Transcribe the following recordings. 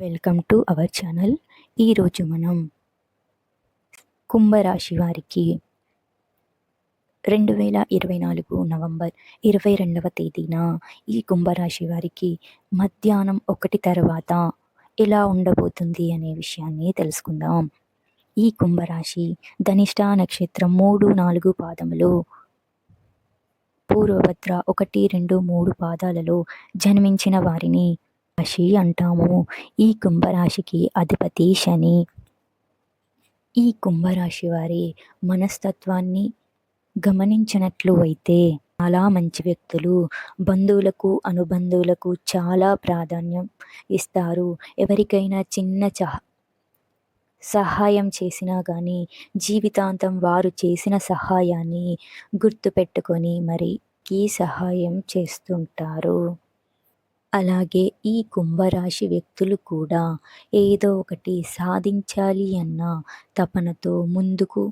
Welcome to our channel. ఈరోజు మనం కుంభరాశి వారికి రెండు వేల ఇరవై నాలుగు నవంబర్ ఇరవై రెండవ తేదీన ఈ కుంభరాశి వారికి మధ్యాహ్నం ఒకటి తర్వాత ఎలా ఉండబోతుంది అనే విషయాన్ని తెలుసుకుందాం. ఈ కుంభరాశి ధనిష్ట నక్షత్రం మూడు నాలుగు పాదములు పూర్వభద్ర ఒకటి రెండు మూడు పాదాలలో జన్మించిన వారిని రాశి అంటాము. ఈ కుంభరాశికి అధిపతి శని. ఈ కుంభరాశి వారి మనస్తత్వాన్ని గమనించినట్లు అయితే చాలా మంచి వ్యక్తులు బంధువులకు అనుబంధువులకు చాలా ప్రాధాన్యం ఇస్తారు. ఎవరికైనా చిన్న చహ సహాయం చేసినా కానీ జీవితాంతం వారు చేసిన సహాయాన్ని గుర్తుపెట్టుకొని మరికి సహాయం చేస్తుంటారు. అలాగే ఈ కుంభరాశి వ్యక్తులు కూడా ఏదో ఒకటి సాధించాలి అన్న తపనతో ముందుకు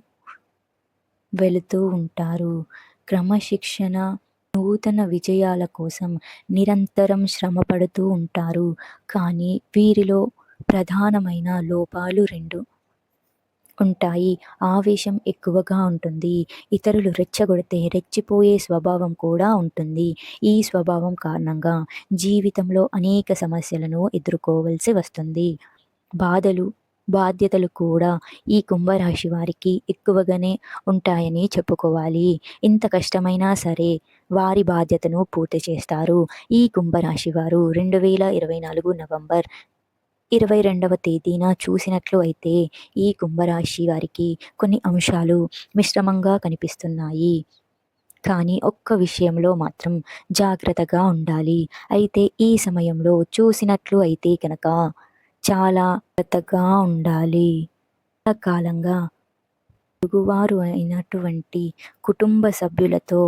వెళుతూ ఉంటారు. క్రమశిక్షణ నూతన విజయాల కోసం నిరంతరం శ్రమపడుతూ ఉంటారు. కానీ వీరిలో ప్రధానమైన లోపాలు రెండు. ఉంటాయి. ఆవేశం ఎక్కువగా ఉంటుంది. ఇతరులు రెచ్చగొడితే రెచ్చిపోయే స్వభావం కూడా ఉంటుంది. ఈ స్వభావం కారణంగా జీవితంలో అనేక సమస్యలను ఎదుర్కోవలసి వస్తుంది. బాధలు బాధ్యతలు కూడా ఈ కుంభరాశి వారికి ఎక్కువగానే ఉంటాయని చెప్పుకోవాలి. ఇంత కష్టమైనా సరే వారి బాధ్యతను పూర్తి చేస్తారు. ఈ కుంభరాశి వారు రెండు వేల ఇరవై నాలుగు నవంబర్ ఇరవై రెండవ తేదీన చూసినట్లు అయితే ఈ కుంభరాశి వారికి కొన్ని అంశాలు మిశ్రమంగా కనిపిస్తున్నాయి. కానీ ఒక్క విషయంలో మాత్రం జాగ్రత్తగా ఉండాలి. అయితే ఈ సమయంలో చూసినట్లు అయితే కనుక చాలా జాగ్రత్తగా ఉండాలి. కాలంగా పొరుగువారు అయినటువంటి కుటుంబ సభ్యులతో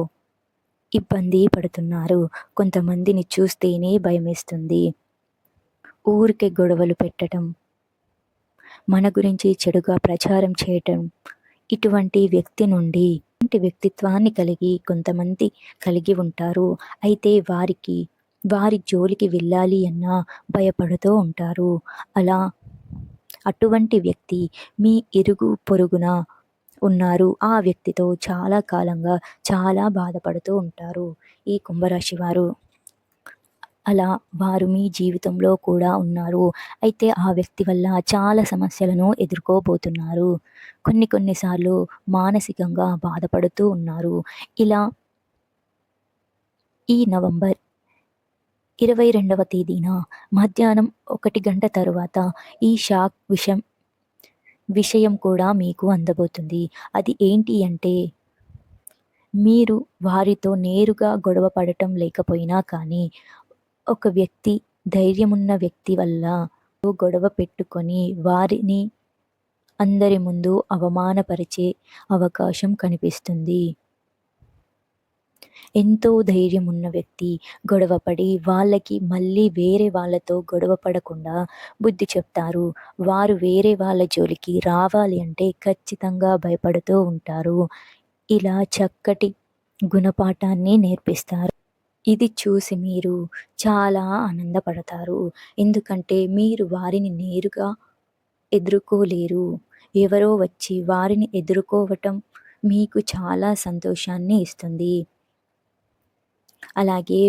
ఇబ్బంది పడుతున్నారు. కొంతమందిని చూస్తేనే భయమేస్తుంది. ఊరికే గొడవలు పెట్టడం మన గురించి చెడుగా ప్రచారం చేయటం ఇటువంటి వ్యక్తి నుండి ఇటువంటి వ్యక్తిత్వాన్ని కలిగి కొంతమంది కలిగి ఉంటారు. అయితే వారికి వారి జోలికి వెళ్ళాలి అన్న భయపడుతూ ఉంటారు. అలా అటువంటి వ్యక్తి మీ ఇరుగు పొరుగున ఉన్నారు. ఆ వ్యక్తితో చాలా కాలంగా చాలా బాధపడుతూ ఉంటారు ఈ కుంభరాశి వారు. అలా వారు మీ జీవితంలో కూడా ఉన్నారు. అయితే ఆ వ్యక్తి వల్ల చాలా సమస్యలను ఎదుర్కోబోతున్నారు. కొన్ని కొన్నిసార్లు మానసికంగా బాధపడుతూ ఉన్నారు. ఇలా ఈ నవంబర్ ఇరవై రెండవ తేదీన మధ్యాహ్నం ఒకటి గంట తరువాత ఈ షాక్ విషయం విషయం కూడా మీకు అందబోతుంది. అది ఏంటి అంటే మీరు వారితో నేరుగా గొడవ పడటం లేకపోయినా కానీ ఒక వ్యక్తి ధైర్యమున్న వ్యక్తి వల్ల గొడవ పెట్టుకొని వారిని అందరి ముందు అవమానపరిచే అవకాశం కనిపిస్తుంది. ఎంతో ధైర్యం ఉన్న వ్యక్తి గొడవపడి వాళ్ళకి మళ్ళీ వేరే వాళ్ళతో గొడవ పడకుండా బుద్ధి చెప్తారు. వారు వేరే వాళ్ళ జోలికి రావాలి అంటే ఖచ్చితంగా భయపడుతూ ఉంటారు. ఇలా చక్కటి గుణపాఠాన్ని నేర్పిస్తారు. ఇది చూసి మీరు చాలా ఆనందపడతారు. ఎందుకంటే మీరు వారిని నేరుగా ఎదుర్కోలేరు. ఎవరో వచ్చి వారిని ఎదుర్కోవటం మీకు చాలా సంతోషాన్ని ఇస్తుంది. అలాగే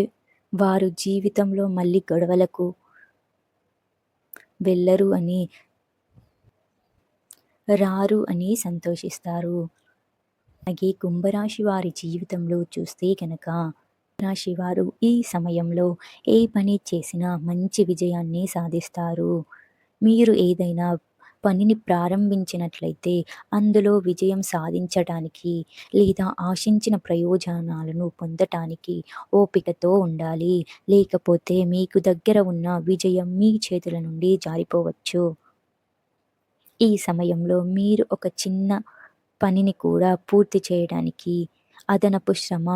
వారు జీవితంలో మళ్ళీ గొడవలకు వెళ్ళరు అని రారు అని సంతోషిస్తారు. అలాగే కుంభరాశి వారి జీవితంలో చూస్తే కనుక రాశివారు ఈ సమయంలో ఏ పని చేసినా మంచి విజయాన్ని సాధిస్తారు. మీరు ఏదైనా పనిని ప్రారంభించినట్లయితే అందులో విజయం సాధించటానికి లేదా ఆశించిన ప్రయోజనాలను పొందటానికి ఓపికతో ఉండాలి. లేకపోతే మీకు దగ్గర ఉన్న విజయం మీ చేతుల నుండి జారిపోవచ్చు. ఈ సమయంలో మీరు ఒక చిన్న పనిని కూడా పూర్తి చేయడానికి అదనపు శ్రమ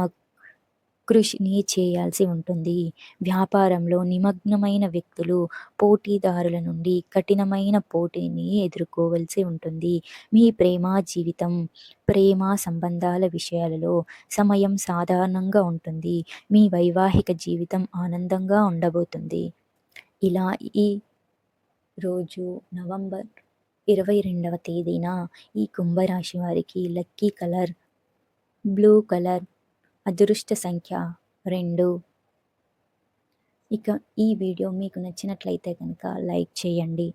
కృషిని చేయాల్సి ఉంటుంది. వ్యాపారంలో నిమగ్నమైన వ్యక్తులు పోటీదారుల నుండి కఠినమైన పోటీని ఎదుర్కోవలసి ఉంటుంది. మీ ప్రేమ జీవితం ప్రేమ సంబంధాల విషయాలలో సమయం సాధారణంగా ఉంటుంది. మీ వైవాహిక జీవితం ఆనందంగా ఉండబోతుంది. ఇలా ఈ రోజు నవంబర్ ఇరవై రెండవ తేదీన ఈ కుంభరాశి వారికి లక్కీ కలర్ బ్లూ కలర్ అదృష్ట సంఖ్య రెండు. ఇక ఈ వీడియో మీకు నచ్చినట్లయితే కనుక లైక్ చేయండి.